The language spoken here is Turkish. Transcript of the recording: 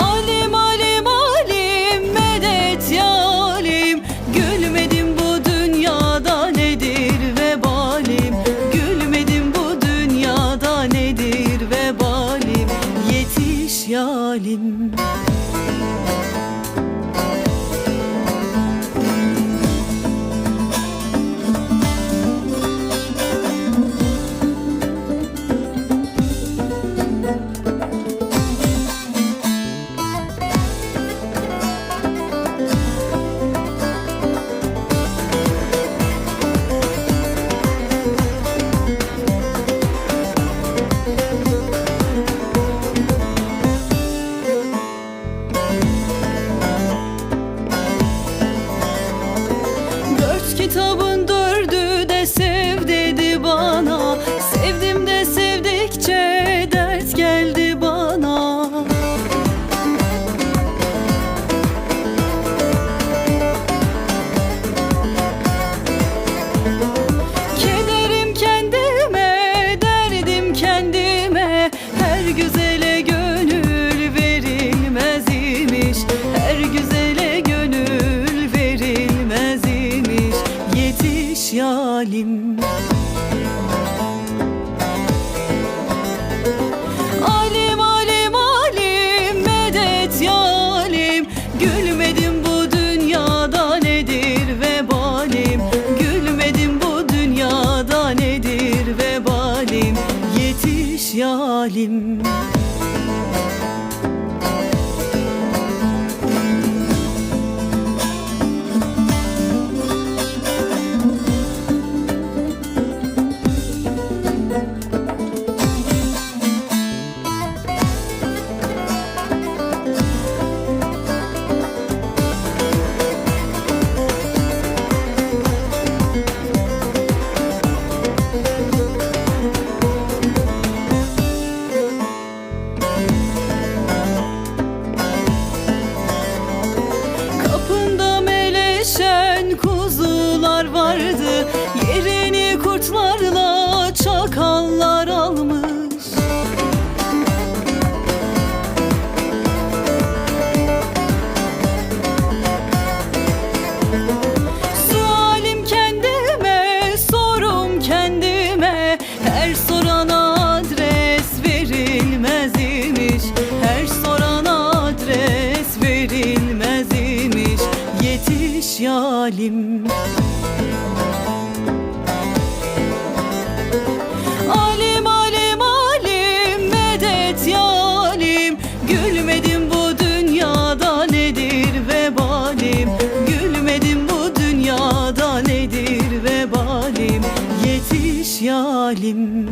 Alim alim alim medet yalim. Gülmedim bu dünyada nedir vebalim? Gülmedim bu dünyada nedir vebalim? Yetiş yalim Her güzele gönül verilmez imiş. Her güzele gönül verilmez imiş. Yetiş yalim yalim Yetiş yalim Alim alim alim medet yalim. Gülmedim bu dünyada nedir vebalim? Gülmedim bu dünyada nedir vebalim? Yetiş yalim